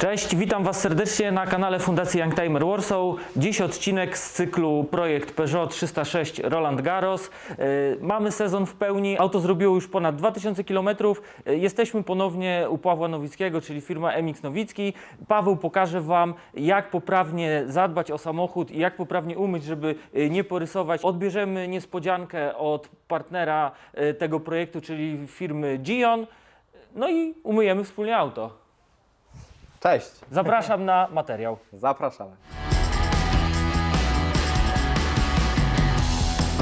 Cześć, witam Was serdecznie na kanale Fundacji Youngtimer Warsaw. Dziś odcinek z cyklu projekt Peugeot 306 Roland Garros. E, Mamy sezon w pełni, auto zrobiło już ponad 2000 km. E, Jesteśmy ponownie u Pawła Nowickiego, czyli firma MX Nowicki. Paweł pokaże Wam, jak poprawnie zadbać o samochód i jak poprawnie umyć, żeby e, nie porysować. Odbierzemy niespodziankę od partnera tego projektu, czyli firmy Gion. No i umyjemy wspólnie auto. Cześć, Zapraszam na materiał. zapraszamy.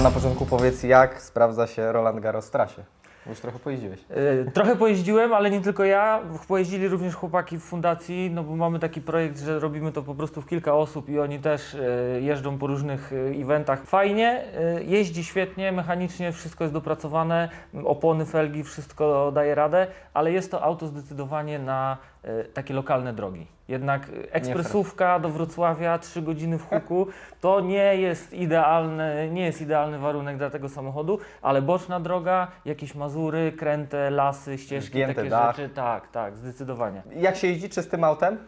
Na początku powiedz, jak sprawdza się Roland Garros w trasie? Już trochę pojeździłeś. E, Trochę pojeździłem, ale nie tylko ja. Pojeździli również chłopaki w fundacji, no bo mamy taki projekt, że robimy to po prostu w kilka osób i oni też e, jeżdżą po różnych e, eventach. Fajnie, jeździ świetnie, mechanicznie wszystko jest dopracowane, opony, felgi, wszystko daje radę, ale jest to auto zdecydowanie na takie lokalne drogi. Jednak ekspresówka do Wrocławia, 3 godziny w huku, to nie jest idealny, nie jest idealny warunek dla tego samochodu, ale boczna droga, jakieś mazury, kręte, lasy, ścieżki, Zgięty takie dach. rzeczy, tak, tak, zdecydowanie. Jak się jeździ czystym autem?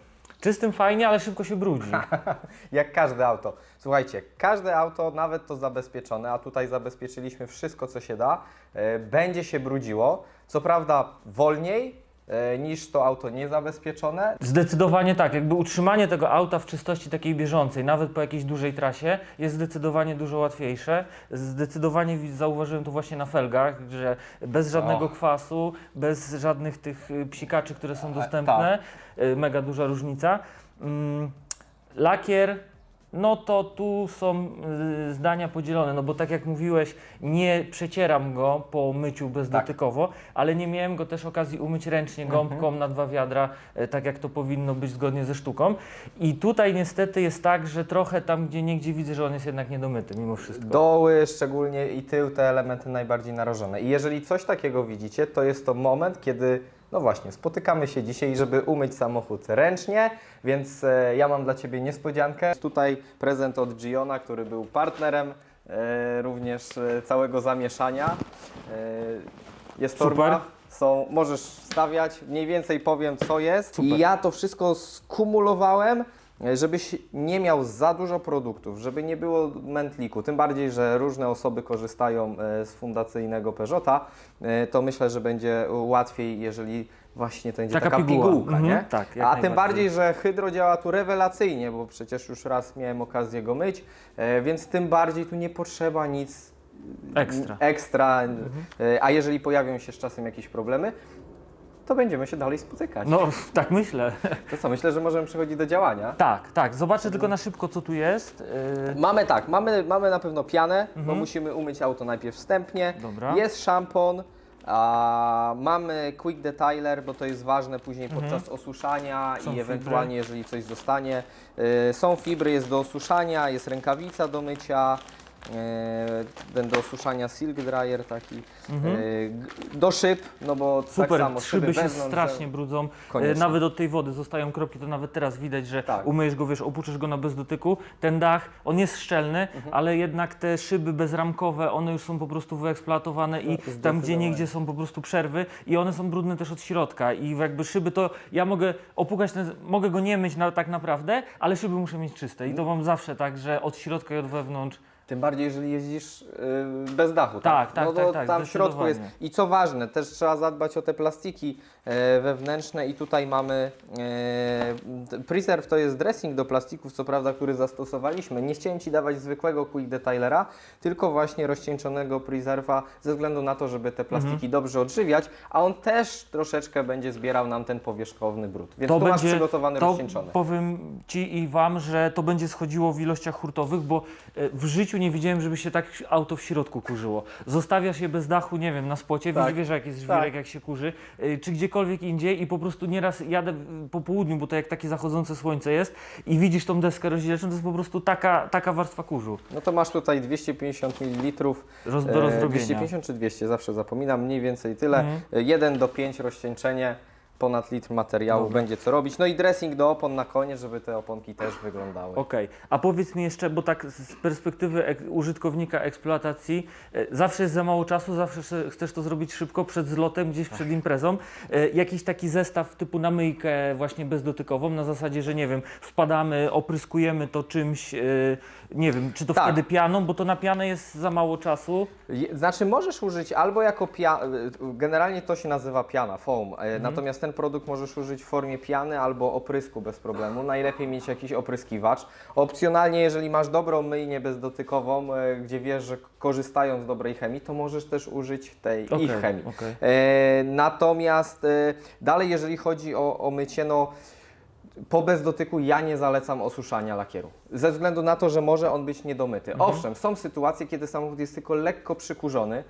Czystym fajnie, ale szybko się brudzi. Jak każde auto. Słuchajcie, każde auto, nawet to zabezpieczone, a tutaj zabezpieczyliśmy wszystko, co się da, e, będzie się brudziło. Co prawda wolniej niż to auto niezabezpieczone. Zdecydowanie tak, jakby utrzymanie tego auta w czystości takiej bieżącej, nawet po jakiejś dużej trasie, jest zdecydowanie dużo łatwiejsze. Zdecydowanie zauważyłem to właśnie na felgach, że bez żadnego Och. kwasu, bez żadnych tych y, psikaczy, które są A, dostępne, y, mega duża różnica. Mm, Lakier, no to tu są y, zdania podzielone, no bo tak jak mówiłeś, nie przecieram go po myciu bezdotykowo, ale nie miałem go też okazji umyć ręcznie gąbką na dwa wiadra, y, tak jak to powinno być zgodnie ze sztuką. I tutaj niestety jest tak, że trochę tam gdzie niegdzie widzę, że on jest jednak niedomyty mimo wszystko. Doły szczególnie i tył, te elementy najbardziej narażone. I jeżeli coś takiego widzicie, to jest to moment, kiedy, no właśnie, spotykamy się dzisiaj, żeby umyć samochód ręcznie, więc e, ja mam dla Ciebie niespodziankę. Tutaj prezent od Giona, który był partnerem e, również e, całego zamieszania. E, jest Super. torba. Są, możesz stawiać, mniej więcej powiem co jest. I ja to wszystko skumulowałem, żebyś nie miał za dużo produktów, żeby nie było mętliku. Tym bardziej, że różne osoby korzystają e, z fundacyjnego Peugeota, e, to myślę, że będzie łatwiej, jeżeli właśnie to będzie Taka taka, piguła. pigułka, Mhm, nie? tak, A tym bardziej, że hydro działa tu rewelacyjnie, bo przecież już raz miałem okazję go myć, e, więc tym bardziej tu nie potrzeba nic Ekstra. ekstra. E, A jeżeli pojawią się z czasem jakieś problemy, to będziemy się dalej spotykać. No, tak myślę. To co, myślę, że możemy przechodzić do działania. Tak, tak. Zobaczę tylko na szybko, co tu jest. Yy, Mamy tak, mamy, mamy na pewno pianę, bo musimy umyć auto najpierw wstępnie. Dobra. Jest szampon, a mamy quick detailer, bo to jest ważne później podczas osuszania Są i fibry. ewentualnie jeżeli coś zostanie. Y, są fibry, jest do osuszania, jest rękawica do mycia. Ten do osuszania silk dryer taki y, g- do szyb, no bo tak Super, samo szyby się wewnątrz, strasznie brudzą. Koniecznie. E, Nawet od tej wody zostają kropki, to nawet teraz widać, że Tak. umyjesz go, wiesz, opuczysz go na bez dotyku. Ten dach, on jest szczelny, Mhm. ale jednak te szyby bezramkowe, one już są po prostu wyeksploatowane i tam gdzie niegdzie są po prostu przerwy i one są brudne też od środka i jakby szyby to, ja mogę opukać ten, mogę go nie myć na, tak naprawdę, ale szyby muszę mieć czyste i to mam zawsze tak, że od środka i od wewnątrz. Tym bardziej, jeżeli jeździsz yy, bez dachu. Tak, tak, no to tak, tak, tam w środku jest. zdecydowanie. I co ważne, też trzeba zadbać o te plastiki wewnętrzne i tutaj mamy e, preserve to jest dressing do plastików, co prawda, który zastosowaliśmy. Nie chciałem Ci dawać zwykłego quick detailera, tylko właśnie rozcieńczonego preserva ze względu na to, żeby te plastiki Mhm. dobrze odżywiać, a on też troszeczkę będzie zbierał nam ten powierzchowny brud. Więc to tu masz będzie, przygotowany to rozcieńczony. powiem Ci i Wam, że to będzie schodziło w ilościach hurtowych, bo e, w życiu nie widziałem, żeby się tak auto w środku kurzyło. Zostawiasz je bez dachu, nie wiem, na spocie, Tak. wiesz, wiesz jak jest żwirek, Tak. jak się kurzy, e, czy gdziekolwiek indziej i po prostu nieraz jadę po południu, bo to jak takie zachodzące słońce jest i widzisz tą deskę rozdzielczą, to jest po prostu taka, taka warstwa kurzu No to masz tutaj 250 ml roz, do E, rozdrobienia. 250 czy 200, zawsze zapominam, mniej więcej tyle. Mhm. E, 1 do 5 rozcieńczenie ponad litr materiału będzie co robić. No i dressing do opon na koniec, żeby te oponki też wyglądały. Okej, a powiedz mi jeszcze, bo tak z perspektywy ek- użytkownika eksploatacji, e, zawsze jest za mało czasu, zawsze chce- chcesz to zrobić szybko, przed zlotem, gdzieś przed imprezą. E, Jakiś taki zestaw typu na myjkę właśnie bezdotykową, na zasadzie, że nie wiem, wpadamy, opryskujemy to czymś, e, nie wiem, czy to Tak. wtedy pianą, bo to na pianę jest za mało czasu. Znaczy możesz użyć albo jako piana, generalnie to się nazywa piana, foam, e, natomiast ten produkt możesz użyć w formie piany albo oprysku bez problemu. Najlepiej mieć jakiś opryskiwacz. Opcjonalnie, jeżeli masz dobrą myjnię bezdotykową, e, gdzie wiesz, że korzystają z dobrej chemii, to możesz też użyć tej Okej, ich chemii. okej. E, natomiast dalej, jeżeli chodzi o, o mycie, no po bezdotyku ja nie zalecam osuszania lakieru. Ze względu na to, że może on być niedomyty. Owszem, są sytuacje, kiedy samochód jest tylko lekko przykurzony,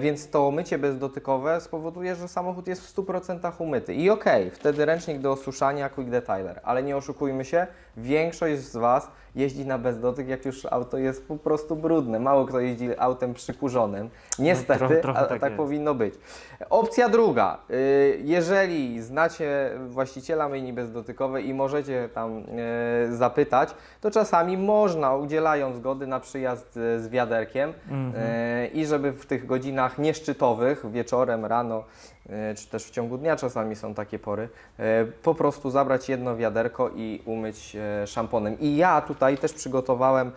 więc to mycie bezdotykowe spowoduje, że samochód jest w 100% umyty. I okej, wtedy ręcznik do osuszania, quick detailer. Ale nie oszukujmy się, większość z Was jeździ na bezdotyk, jak już auto jest po prostu brudne. Mało kto jeździ autem przykurzonym. Niestety, trochę- trochę a, tak tak powinno być. Opcja druga. y, Jeżeli znacie właściciela myjni bezdotykowej i możecie tam y, zapytać, to czasami można, udzielając zgody na przyjazd y, z wiaderkiem y, i żeby w tych godzinach nieszczytowych, wieczorem, rano, y, czy też w ciągu dnia czasami są takie pory, y, po prostu zabrać jedno wiaderko i umyć y, szamponem. I ja tutaj też przygotowałem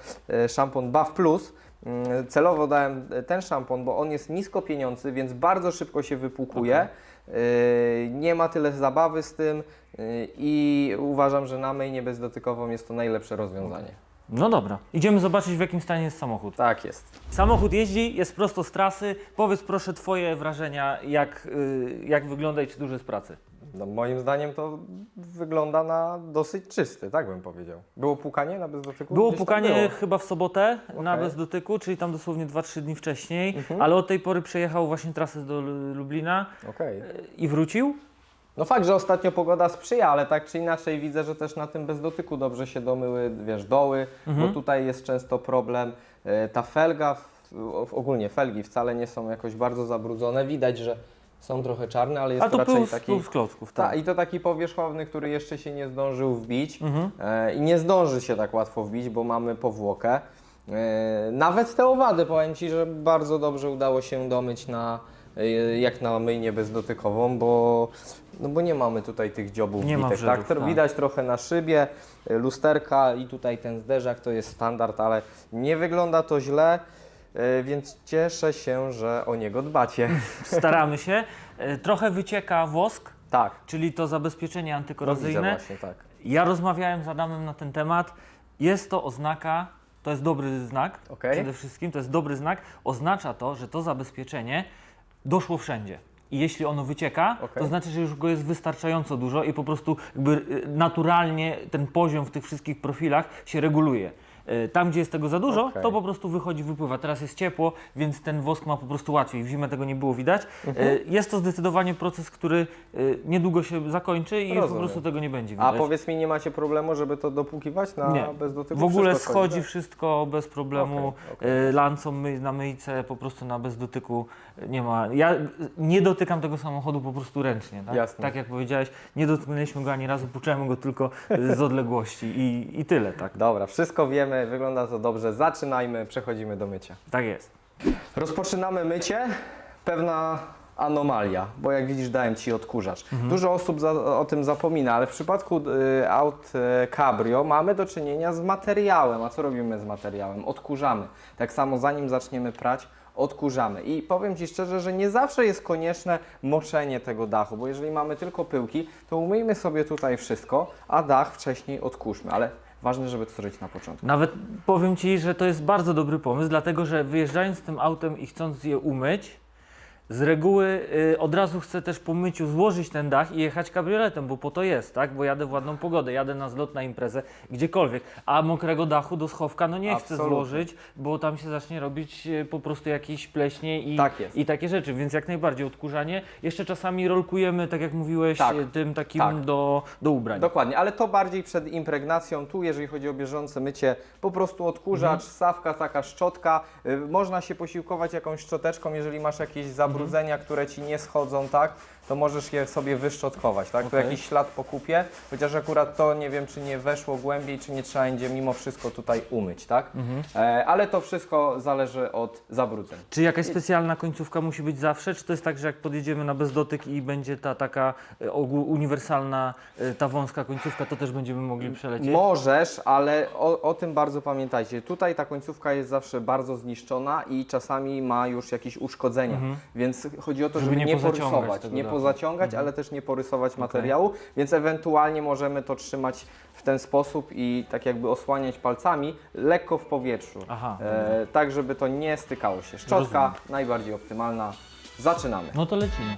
szampon Buff Plus, Mm, Celowo dałem e, ten szampon, bo on jest nisko pieniądzy, więc bardzo szybko się wypłukuje. Yy, Nie ma tyle zabawy z tym i uważam, że na myjnię bezdotykową jest to najlepsze rozwiązanie. No dobra, idziemy zobaczyć w jakim stanie jest samochód. Tak jest. Samochód jeździ, jest prosto z trasy. Powiedz proszę Twoje wrażenia, jak, y, jak wygląda i czy duży jest pracy. No, moim zdaniem to wygląda na dosyć czysty, tak bym powiedział. Było płukanie na bezdotyku? Było Gdzieś tam pukanie było. chyba w sobotę na Okej. Mhm. bez dotyku, czyli tam dosłownie 2-3 dni wcześniej, ale od tej pory przejechał właśnie trasę do Lu- Lublina Okej. y, i wrócił. No fakt, że ostatnio pogoda sprzyja, ale tak czy inaczej widzę, że też na tym bezdotyku dobrze się domyły, wiesz, doły, Mhm. bo tutaj jest często problem. E, Ta felga, ogólnie felgi wcale nie są jakoś bardzo zabrudzone. Widać, że są trochę czarne, ale jest A to raczej z, taki... z klocków, Tak, tak. i to taki powierzchowny, który jeszcze się nie zdążył wbić Mhm. e, i nie zdąży się tak łatwo wbić, bo mamy powłokę. E, nawet te owady, powiem Ci, że bardzo dobrze udało się domyć na, jak na myjnię bezdotykową, bo, no bo nie mamy tutaj tych dziobów Nie ma wbitych. wrzodów, tak? tak. Widać trochę na szybie, e, lusterka i tutaj ten zderzak to jest standard, ale nie wygląda to źle. e, Więc cieszę się, że o niego dbacie. Staramy się. Y, Trochę wycieka wosk, tak, czyli to zabezpieczenie no antykorozyjne. właśnie tak. Ja rozmawiałem z Adamem na ten temat. Jest to oznaka, to jest dobry znak Okej. przede wszystkim, to jest dobry znak. Oznacza to, że to zabezpieczenie doszło wszędzie. I jeśli ono wycieka, Okej. to znaczy, że już go jest wystarczająco dużo i po prostu jakby y, naturalnie ten poziom w tych wszystkich profilach się reguluje. Y, Tam, gdzie jest tego za dużo, Okej. to po prostu wychodzi, wypływa. Teraz jest ciepło, więc ten wosk ma po prostu łatwiej. W zimę tego nie było widać. Y, Jest to zdecydowanie proces, który y, niedługo się zakończy i już po Rozumiem. prostu tego nie będzie A widać. powiedz mi, nie macie problemu, żeby to dopłukiwać na Nie. bezdotyku? W ogóle Wszystko schodzi tak? wszystko bez problemu. Okej, okej. Y, Lancą my, na myjce, po prostu na bez dotyku nie ma. Ja nie dotykam tego samochodu po prostu ręcznie. Tak, Jasne. tak jak powiedziałeś, nie dotknęliśmy go ani razu, puczemy go tylko z odległości i, i tyle, tak. Dobra, wszystko wiemy, wygląda to dobrze. Zaczynajmy, przechodzimy do mycia. Tak jest. Rozpoczynamy mycie. Pewna anomalia, bo jak widzisz dałem Ci odkurzacz. Mhm. Dużo osób za, o tym zapomina, ale w przypadku y, aut y, cabrio mamy do czynienia z materiałem. A co robimy z materiałem? Odkurzamy. Tak samo zanim zaczniemy prać, odkurzamy. I powiem Ci szczerze, że nie zawsze jest konieczne moczenie tego dachu, bo jeżeli mamy tylko pyłki, to umyjmy sobie tutaj wszystko, a dach wcześniej odkurzmy. Ale ważne, żeby zrobić na początku. Nawet powiem Ci, że to jest bardzo dobry pomysł, dlatego że wyjeżdżając tym autem i chcąc je umyć, z reguły y, od razu chcę też po myciu złożyć ten dach i jechać kabrioletem, bo po to jest, tak? Bo jadę w ładną pogodę, jadę na zlot, na imprezę, gdziekolwiek. A mokrego dachu do schowka no nie chcę Absolutnie. złożyć, bo tam się zacznie robić y, po prostu jakieś pleśnie i, Tak jest. i takie rzeczy, więc jak najbardziej odkurzanie. Jeszcze czasami rolkujemy, tak jak mówiłeś, Tak, y, tym takim tak. do, do ubrań. Dokładnie, ale to bardziej przed impregnacją. Tu, jeżeli chodzi o bieżące mycie, po prostu odkurzacz, stawka, taka szczotka. Y, Można się posiłkować jakąś szczoteczką, jeżeli masz jakieś zabrudzenia, które ci nie schodzą, tak? To możesz je sobie wyszczotkować, tak? Tu Okej. jakiś ślad po kupie, chociaż akurat to nie wiem, czy nie weszło głębiej, czy nie trzeba będzie mimo wszystko tutaj umyć, tak? Mhm. E, ale to wszystko zależy od zabrudzeń. Czy jakaś specjalna końcówka musi być zawsze? Czy to jest tak, że jak podjedziemy na bezdotyk i będzie ta taka e, ogół, uniwersalna, e, ta wąska końcówka, to też będziemy mogli przelecieć? Możesz, ale o, o tym bardzo pamiętajcie. Tutaj ta końcówka jest zawsze bardzo zniszczona i czasami ma już jakieś uszkodzenia, więc chodzi o to, żeby, Mhm. Żeby nie nie, porysować, nie dachu. Pozaciągać, ale też nie porysować materiału, więc ewentualnie możemy to trzymać w ten sposób i tak jakby osłaniać palcami lekko w powietrzu, Aha. e, tak żeby to nie stykało się. Szczotka Rozumiem. najbardziej optymalna. Zaczynamy. No to lecimy.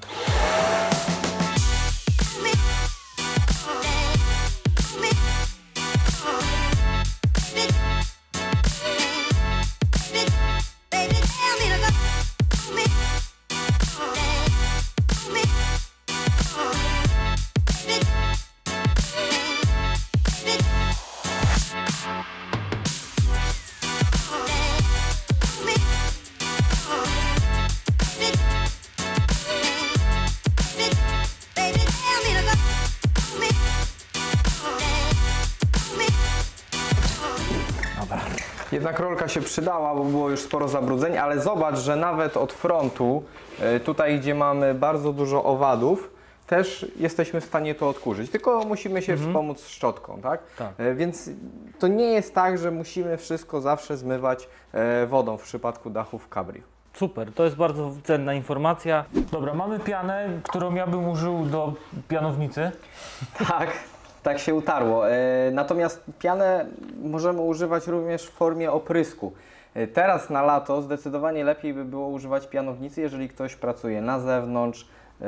Się przydała, bo było już sporo zabrudzeń, ale zobacz, że nawet od frontu, e, tutaj gdzie mamy bardzo dużo owadów, też jesteśmy w stanie to odkurzyć, tylko musimy się wspomóc szczotką, tak? Tak. E, Więc to nie jest tak, że musimy wszystko zawsze zmywać e, wodą w przypadku dachów cabrio. Super, to jest bardzo cenna informacja. Dobra, mamy pianę, którą ja bym użył do pianownicy. Tak, tak się utarło. E, Natomiast pianę możemy używać również w formie oprysku. E, Teraz na lato zdecydowanie lepiej by było używać pianownicy, jeżeli ktoś pracuje na zewnątrz, e,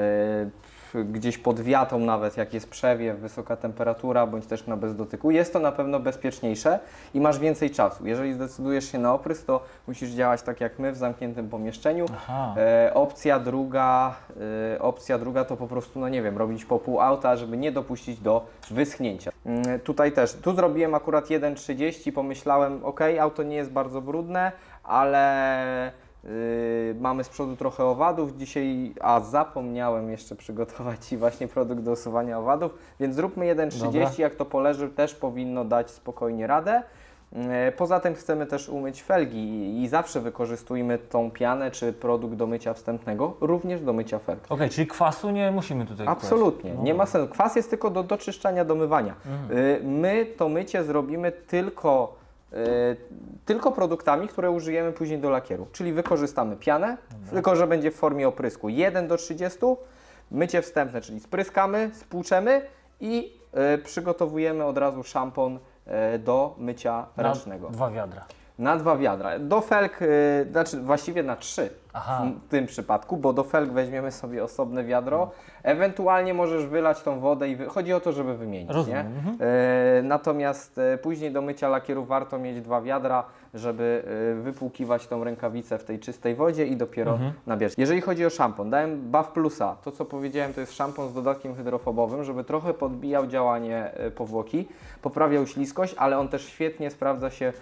gdzieś pod wiatą nawet, jak jest przewiew, wysoka temperatura, bądź też na bezdotyku. Jest to na pewno bezpieczniejsze i masz więcej czasu. Jeżeli zdecydujesz się na oprysk, to musisz działać tak jak my w zamkniętym pomieszczeniu. E, opcja druga, e, opcja druga to po prostu, no nie wiem, robić po pół auta, żeby nie dopuścić do wyschnięcia. Mm, tutaj też, tu zrobiłem akurat 1,30, pomyślałem, ok, auto nie jest bardzo brudne, ale y, mamy z przodu trochę owadów dzisiaj, a zapomniałem jeszcze przygotować Ci właśnie produkt do usuwania owadów, więc zróbmy 1,30, Dobra. jak to poleży też powinno dać spokojnie radę. E, Poza tym chcemy też umyć felgi i- zawsze wykorzystujmy tą pianę czy produkt do mycia wstępnego, również do mycia felg. Okej, czyli kwasu nie musimy tutaj Absolutnie, kłaść. nie ma sensu. Kwas jest tylko do doczyszczania, do mywania. Y, My to mycie zrobimy tylko, tylko produktami, które użyjemy później do lakieru. Czyli wykorzystamy pianę, tylko że będzie w formie oprysku 1 do 30, mycie wstępne, czyli spryskamy, spłuczemy i y, przygotowujemy od razu szampon y, do mycia Na ręcznego. Dwa wiadra. Na dwa wiadra. Do felg, y, znaczy właściwie na trzy Aha. w tym przypadku, bo do felg weźmiemy sobie osobne wiadro. Ewentualnie możesz wylać tą wodę i wy... chodzi o to, żeby wymienić. Rozumiem, Nie? mhm. E, natomiast e, później do mycia lakieru warto mieć dwa wiadra, żeby e, wypłukiwać tą rękawicę w tej czystej wodzie i dopiero Mhm. nabierać. Jeżeli chodzi o szampon, dałem Buff Plusa. To co powiedziałem to jest szampon z dodatkiem hydrofobowym, żeby trochę podbijał działanie e, powłoki, poprawiał śliskość, ale on też świetnie sprawdza się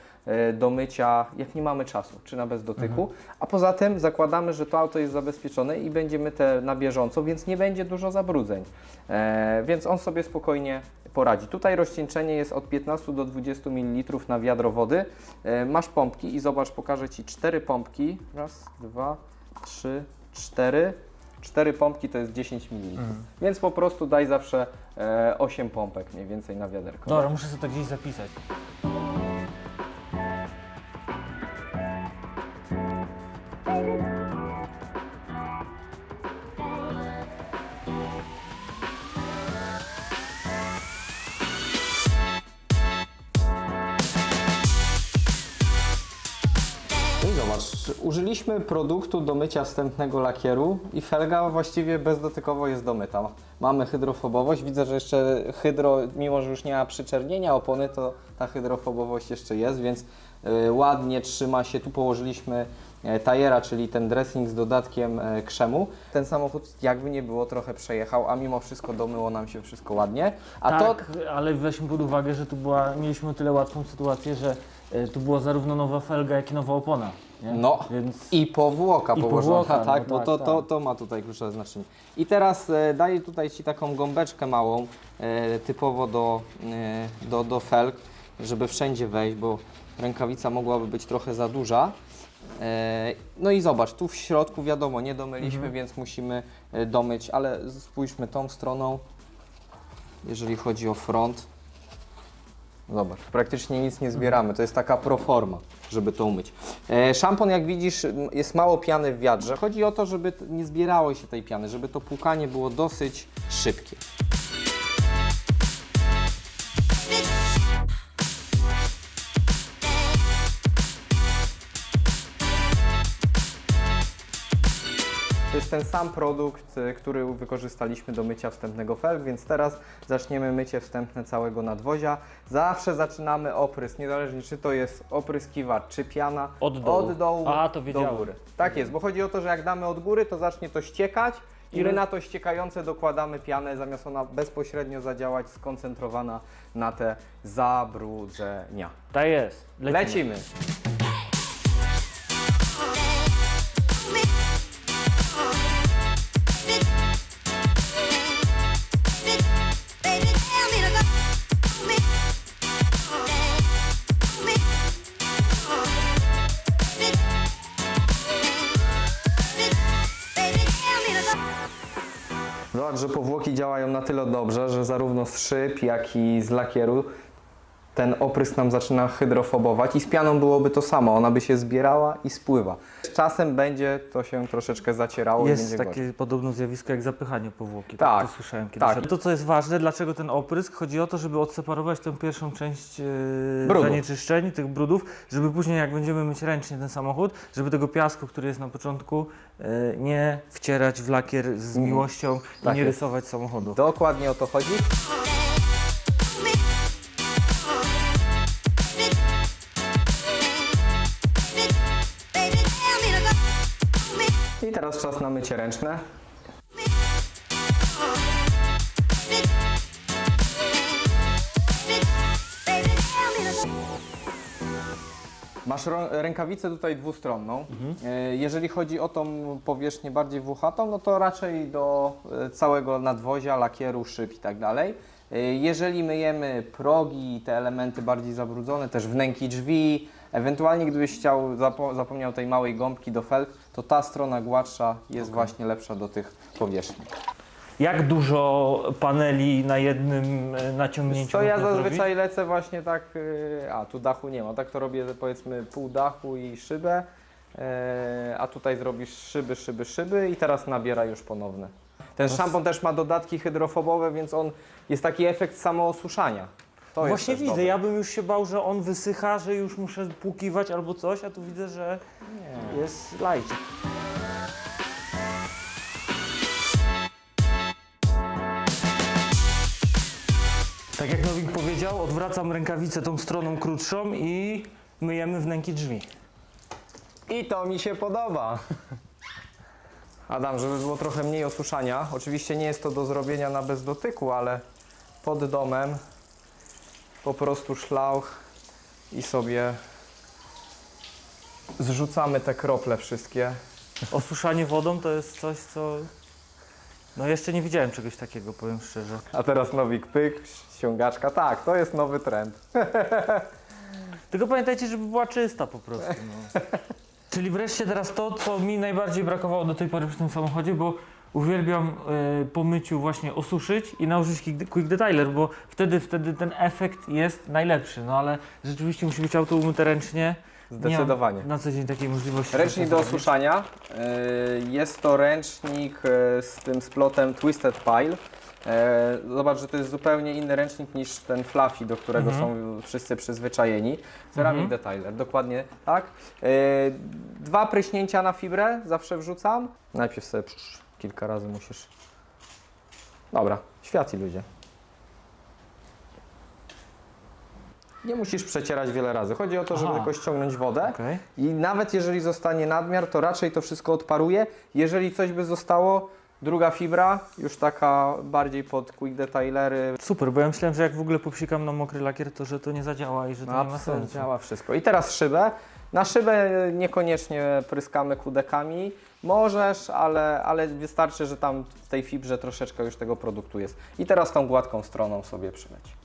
do mycia, jak nie mamy czasu, czy na bezdotyku. A poza tym zakładamy, że to auto jest zabezpieczone i będzie myte na bieżąco, więc nie będzie dużo zabrudzeń. E, więc on sobie spokojnie poradzi. Tutaj rozcieńczenie jest od 15 do 20 ml na wiadro wody. E, masz pompki i zobacz, pokażę Ci cztery pompki. Raz, dwa, trzy, cztery. Cztery pompki to jest 10 ml. Więc po prostu daj zawsze e, 8 pompek mniej więcej na wiaderko. Dobra, muszę sobie to gdzieś zapisać. Użyliśmy produktu do mycia wstępnego lakieru i felga właściwie bezdotykowo jest domyta. Mamy hydrofobowość, widzę, że jeszcze hydro, mimo że już nie ma przyczernienia opony, to ta hydrofobowość jeszcze jest, więc y, ładnie trzyma się. Tu położyliśmy e, tajera, czyli ten dressing z dodatkiem e, krzemu. Ten samochód jakby nie było trochę przejechał, a mimo wszystko domyło nam się wszystko ładnie. A to tak, ale weźmy pod uwagę, że tu była, mieliśmy tyle łatwą sytuację, że e, tu była zarówno nowa felga, jak i nowa opona. Nie? No. Więc I powłoka I położona, powłoka, no tak, bo tak, to, to, tak. to ma tutaj kluczowe znaczenie. I teraz e, daję tutaj Ci taką gąbeczkę małą, e, typowo do, e, do, do felg, żeby wszędzie wejść, bo rękawica mogłaby być trochę za duża. E, no i zobacz, tu w środku wiadomo, nie domyliśmy, Mhm. więc musimy e, domyć, ale spójrzmy tą stroną, jeżeli chodzi o front. Zobacz, praktycznie nic nie zbieramy. To jest taka proforma, żeby to umyć. E, szampon, jak widzisz, jest mało piany w wiadrze. Chodzi o to, żeby nie zbierało się tej piany, żeby to płukanie było dosyć szybkie. Ten sam produkt, y, który wykorzystaliśmy do mycia wstępnego felg, więc teraz zaczniemy mycie wstępne całego nadwozia. Zawsze zaczynamy oprysk, niezależnie czy to jest opryskiwacz, czy piana, Od dołu. od dołu A, to do wiedziałem. góry. Tak jest, bo chodzi o to, że jak damy od góry, to zacznie to ściekać i my na to ściekające dokładamy pianę, zamiast ona bezpośrednio zadziałać, skoncentrowana na te zabrudzenia. tak jest. Lecimy. Na tyle dobrze, że zarówno z szyb, jak i z lakieru ten oprysk nam zaczyna hydrofobować i z pianą byłoby to samo, ona by się zbierała i spływa. Z czasem będzie to się troszeczkę zacierało i Jest będzie takie gorzej. podobne zjawisko jak zapychanie powłoki. Tak, to słyszałem kiedyś. tak. To, co jest ważne, dlaczego ten oprysk? Chodzi o to, żeby odseparować tę pierwszą część e, Brudów. zanieczyszczeń, tych brudów, żeby później jak będziemy myć ręcznie ten samochód, żeby tego piasku, który jest na początku, e, nie wcierać w lakier z Mm, miłością tak i nie jest. rysować samochodu. Dokładnie o to chodzi. Teraz czas na mycie ręczne. Masz rękawicę tutaj dwustronną. E, Jeżeli chodzi o tą powierzchnię bardziej włochatą, no to raczej do e, całego nadwozia, lakieru, szyb i tak dalej. E, Jeżeli myjemy progi te elementy bardziej zabrudzone, też wnęki drzwi, ewentualnie gdybyś chciał, zapo- zapomniał tej małej gąbki do felg, to ta strona gładsza jest właśnie lepsza do tych powierzchni. Jak dużo paneli na jednym e, naciągnięciu To ja można zrobić? zazwyczaj lecę właśnie tak, y, a tu dachu nie ma, tak to robię powiedzmy pół dachu i szybę, e, a tutaj zrobisz szyby, szyby, szyby i teraz nabiera już ponowne. Ten szampon też ma dodatki hydrofobowe, więc on jest taki efekt samoosuszania. To jest Właśnie też widzę, dobre. ja bym już się bał, że on wysycha, że już muszę płukiwać albo coś, a tu widzę, że jest lajcie. Tak jak Nowik powiedział, odwracam rękawicę tą stroną krótszą i myjemy wnęki drzwi. I to mi się podoba. Adam, żeby było trochę mniej osuszania, oczywiście nie jest to do zrobienia na bez dotyku, ale pod domem po prostu szlauch i sobie zrzucamy te krople wszystkie. Osuszanie wodą to jest coś, co... No jeszcze nie widziałem czegoś takiego, powiem szczerze. A teraz nowik pyk, ściągaczka. Tak, to jest nowy trend. Tylko pamiętajcie, żeby była czysta po prostu. No. Czyli wreszcie teraz to, co mi najbardziej brakowało do tej pory przy tym samochodzie, bo uwielbiam e, po myciu właśnie osuszyć i nałożyć quick, quick detailer, bo wtedy, wtedy ten efekt jest najlepszy. No ale rzeczywiście musi być auto umyte ręcznie. Nie mam Zdecydowanie. na co dzień takiej możliwości. Ręcznik do osuszania. Yy, Jest to ręcznik yy, z tym splotem Twisted Pile. Yy, Zobacz, że to jest zupełnie inny ręcznik niż ten Fluffy, do którego są wszyscy przyzwyczajeni. Ceramic Detailer, dokładnie tak. Yy, Dwa pryśnięcia na fibrę zawsze wrzucam. Najpierw sobie psz, kilka razy musisz. Dobra, świat i ludzie. Nie musisz przecierać wiele razy. Chodzi o to, żeby Aha. tylko ściągnąć wodę. Okej. I nawet jeżeli zostanie nadmiar, to raczej to wszystko odparuje. Jeżeli coś by zostało, druga fibra, już taka bardziej pod quick detailery. Super, bo ja myślałem, że jak w ogóle popsikam na mokry lakier, to że to nie zadziała i że to nie ma Absolutnie, sensu. działa wszystko. I teraz szybę. Na szybę niekoniecznie pryskamy kudekami. Możesz, ale, ale wystarczy, że tam w tej fibrze troszeczkę już tego produktu jest. I teraz tą gładką stroną sobie przyleć.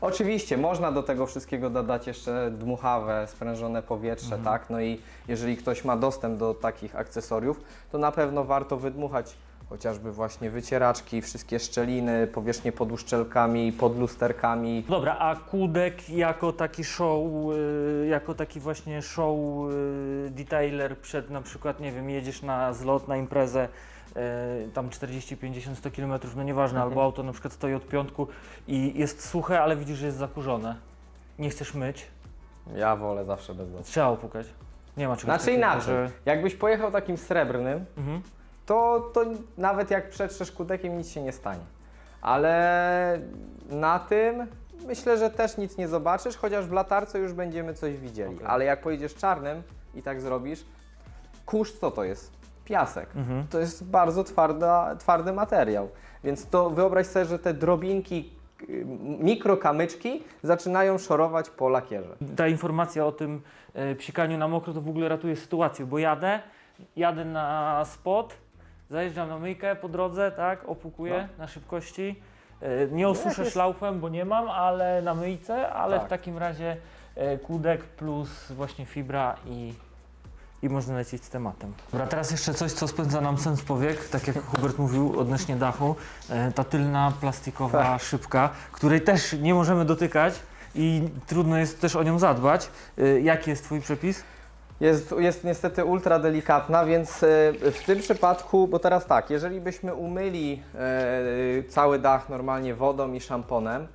Oczywiście można do tego wszystkiego dodać jeszcze dmuchawe, sprężone powietrze, tak? No i jeżeli ktoś ma dostęp do takich akcesoriów, to na pewno warto wydmuchać chociażby właśnie wycieraczki, wszystkie szczeliny, powierzchnie pod uszczelkami, pod lusterkami. Dobra, a kudek jako taki show, y, jako taki właśnie show y, detailer przed na przykład, nie wiem, jedziesz na zlot, na imprezę, tam 40, 50, 100 km, no nieważne, albo auto na przykład stoi od piątku i jest suche, ale widzisz, że jest zakurzone. Nie chcesz myć, Ja wolę zawsze bez dotyku. trzeba opukać. Nie ma czegoś Znaczy takiego, inaczej, że... jakbyś pojechał takim srebrnym, Mhm. to, to nawet jak przetrzesz kudekiem nic się nie stanie. Ale na tym myślę, że też nic nie zobaczysz, chociaż w latarce już będziemy coś widzieli. Okej. Ale jak pojedziesz czarnym i tak zrobisz, kurz co to jest? Piasek. Mhm. To jest bardzo twarda, twardy materiał. Więc to wyobraź sobie, że te drobinki, y, mikrokamyczki zaczynają szorować po lakierze. Ta informacja o tym e, psikaniu na mokro to w ogóle ratuje sytuację, bo jadę, jadę na spot, zajeżdżam na myjkę po drodze, tak, opukuję na szybkości. E, nie osuszę jest- szlaufem, bo nie mam, ale na myjce, ale Tak. w takim razie e, kudek plus właśnie fibra i, i można lecieć z tematem. Dobra, teraz jeszcze coś, co spędza nam sens powiek, tak jak Hubert mówił odnośnie dachu, e, ta tylna plastikowa szybka, której też nie możemy dotykać i trudno jest też o nią zadbać. E, Jaki jest Twój przepis? Jest, jest niestety ultra delikatna, więc e, w tym przypadku, bo teraz tak, jeżeli byśmy umyli e, cały dach normalnie wodą i szamponem,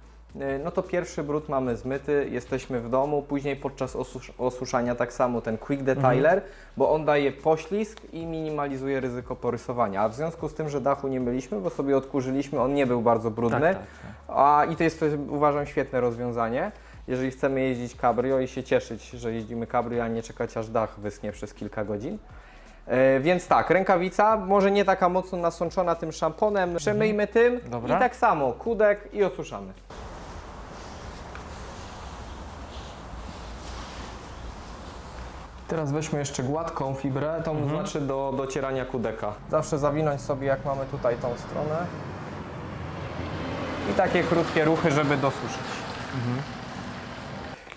no to pierwszy brud mamy zmyty, jesteśmy w domu, później podczas osusz, osuszania tak samo ten quick detailer, bo on daje poślizg i minimalizuje ryzyko porysowania. A w związku z tym, że dachu nie myliśmy, bo sobie odkurzyliśmy, on nie był bardzo brudny, tak, tak. a i to jest, to jest uważam świetne rozwiązanie. Jeżeli chcemy jeździć cabrio i się cieszyć, że jeździmy cabrio, a nie czekać aż dach wyschnie przez kilka godzin. E, więc tak, rękawica, może nie taka mocno nasączona tym szamponem, przemyjmy tym Dobra. i tak samo kudek i osuszamy. Teraz weźmy jeszcze gładką fibrę, to znaczy do docierania kudeka. Zawsze zawinąć sobie jak mamy tutaj tą stronę i takie krótkie ruchy, żeby dosuszyć.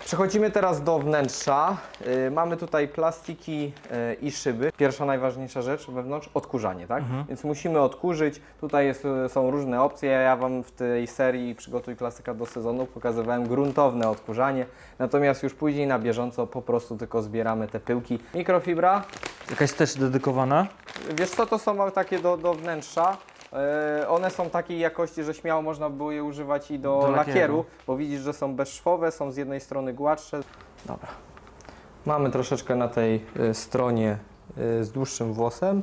Przechodzimy teraz do wnętrza. Y, mamy tutaj plastiki y, i szyby. Pierwsza najważniejsza rzecz wewnątrz odkurzanie, tak? Więc musimy odkurzyć. Tutaj jest, y, są różne opcje. Ja Wam w tej serii Przygotuj klasyka do sezonu pokazywałem gruntowne odkurzanie. Natomiast już później na bieżąco po prostu tylko zbieramy te pyłki. Mikrofibra. Jakaś też dedykowana? Wiesz co, to są takie do, do wnętrza. E, one są takiej jakości, że śmiało można było je używać i do, Do lakieru. lakieru. bo widzisz, że są bezszwowe, są z jednej strony gładsze. Dobra. Mamy troszeczkę na tej e, stronie e, z dłuższym włosem.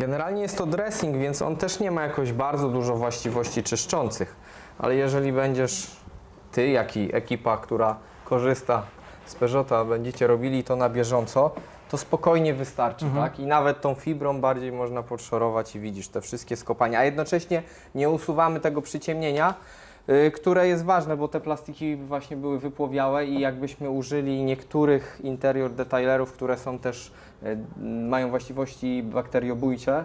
Generalnie jest to dressing, więc on też nie ma jakoś bardzo dużo właściwości czyszczących. Ale jeżeli będziesz ty, jak i ekipa, która korzysta z Peugeota, będziecie robili to na bieżąco, to spokojnie wystarczy, tak? I nawet tą fibrą bardziej można podszorować i widzisz te wszystkie skopania, a jednocześnie nie usuwamy tego przyciemnienia, y, które jest ważne, bo te plastiki właśnie były wypłowiałe i jakbyśmy użyli niektórych interior detailerów, które są też, y, mają właściwości bakteriobójcze,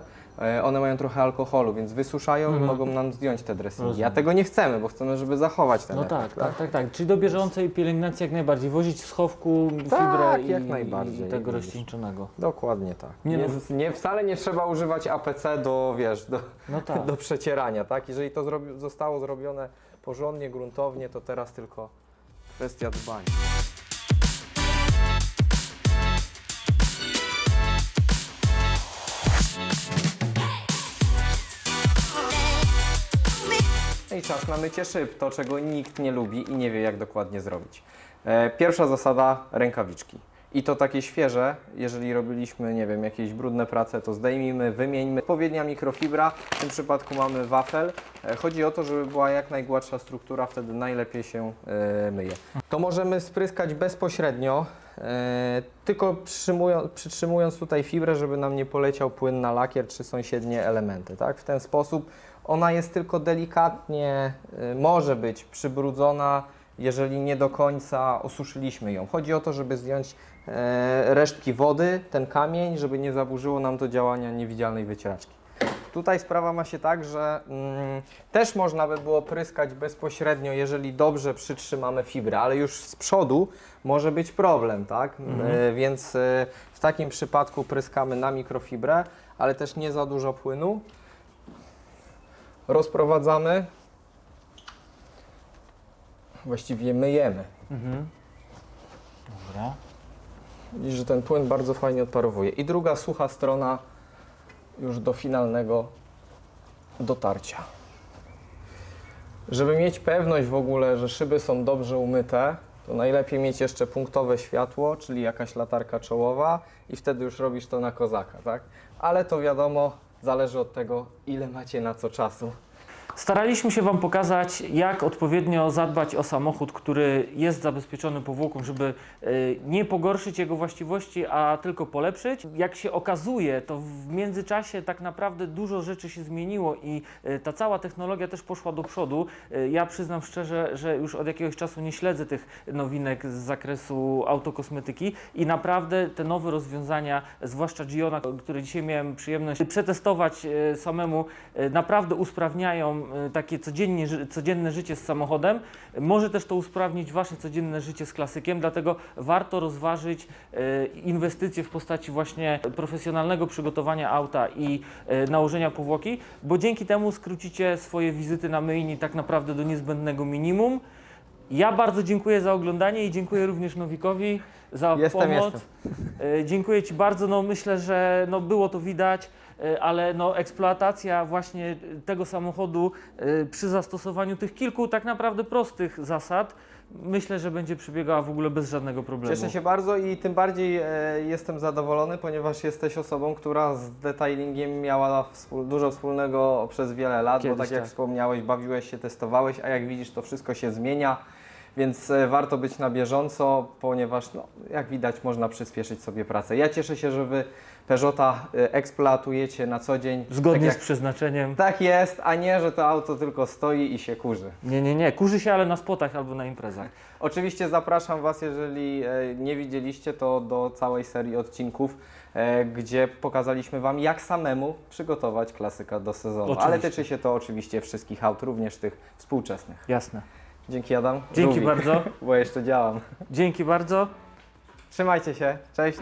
one mają trochę alkoholu, więc wysuszają i mogą nam zdjąć te dressingi. A tego nie chcemy, bo chcemy, żeby zachować ten No efekt, tak, tak, tak, tak. Czyli do bieżącej pielęgnacji jak najbardziej. Wozić w schowku fibrę Tak, i, jak najbardziej, i tego rozcieńczonego. Dokładnie tak. Nie Nie, no. nie, wcale nie trzeba używać APC do, wiesz, do, No tak. do przecierania, tak? Jeżeli to zrobi, zostało zrobione porządnie, gruntownie, to teraz tylko kwestia dbania. Czas na mycie szyb, to czego nikt nie lubi i nie wie jak dokładnie zrobić. E, Pierwsza zasada, rękawiczki. I to takie świeże, jeżeli robiliśmy, nie wiem, jakieś brudne prace, to zdejmijmy, wymieńmy. Odpowiednia mikrofibra, w tym przypadku mamy wafel. E, Chodzi o to, żeby była jak najgładsza struktura, wtedy najlepiej się e, myje. To możemy spryskać bezpośrednio, tylko przytrzymują- przytrzymując tutaj fibrę, żeby nam nie poleciał płyn na lakier czy sąsiednie elementy. Tak? W ten sposób ona jest tylko delikatnie, e, może być przybrudzona, jeżeli nie do końca osuszyliśmy ją. Chodzi o to, żeby zdjąć e, resztki wody, ten kamień, żeby nie zaburzyło nam to działania niewidzialnej wycieraczki. Tutaj sprawa ma się tak, że mm, też można by było pryskać bezpośrednio, jeżeli dobrze przytrzymamy fibrę, ale już z przodu może być problem, tak? E, więc e, w takim przypadku pryskamy na mikrofibrę, ale też nie za dużo płynu. Rozprowadzamy. Właściwie myjemy. Mhm. Dobra. Widzisz, że ten płyn bardzo fajnie odparowuje. I druga sucha strona już do finalnego dotarcia. Żeby mieć pewność w ogóle, że szyby są dobrze umyte, to najlepiej mieć jeszcze punktowe światło, czyli jakaś latarka czołowa i wtedy już robisz to na kozaka, tak? Ale to wiadomo, zależy od tego, ile macie na co czasu. Staraliśmy się Wam pokazać, jak odpowiednio zadbać o samochód, który jest zabezpieczony powłoką, żeby y, nie pogorszyć jego właściwości, a tylko polepszyć. Jak się okazuje, to w międzyczasie tak naprawdę dużo rzeczy się zmieniło i y, ta cała technologia też poszła do przodu. Y, Ja przyznam szczerze, że już od jakiegoś czasu nie śledzę tych nowinek z zakresu autokosmetyki i naprawdę te nowe rozwiązania, zwłaszcza Giona, które dzisiaj miałem przyjemność przetestować samemu, naprawdę usprawniają takie codziennie, codzienne życie z samochodem. Może też to usprawnić Wasze codzienne życie z klasykiem, dlatego warto rozważyć e, inwestycje w postaci właśnie profesjonalnego przygotowania auta i e, nałożenia powłoki, bo dzięki temu skrócicie swoje wizyty na myjni tak naprawdę do niezbędnego minimum. Ja bardzo dziękuję za oglądanie i dziękuję również Nowikowi za Jestem, pomoc. jestem. E, Dziękuję Ci bardzo. No, myślę, że no, było to widać, e, ale no, eksploatacja właśnie tego samochodu e, przy zastosowaniu tych kilku tak naprawdę prostych zasad myślę, że będzie przebiegała w ogóle bez żadnego problemu. Cieszę się bardzo i tym bardziej e, jestem zadowolony, ponieważ jesteś osobą, która z detailingiem miała dużo wspólnego przez wiele lat, Kiedyś bo tak jak tak. wspomniałeś, bawiłeś się, testowałeś, a jak widzisz, to wszystko się zmienia, więc e, warto być na bieżąco, ponieważ no, jak widać, można przyspieszyć sobie pracę. Ja cieszę się, że Wy Peugeota e, eksploatujecie na co dzień. Zgodnie tak, z jak, przeznaczeniem. tak jest, a nie, że to auto tylko stoi i się kurzy. Nie, nie, nie. Kurzy się, ale na spotach albo na imprezach. Oczywiście zapraszam Was, jeżeli e, nie widzieliście, to do całej serii odcinków, gdzie pokazaliśmy Wam, jak samemu przygotować klasyka do sezonu. Ale Oczywiście. tyczy się to oczywiście wszystkich aut, również tych współczesnych. Jasne. Dzięki Adam. Dzięki Żółwik, bardzo. Bo jeszcze działam. Dzięki bardzo. Trzymajcie się. Cześć.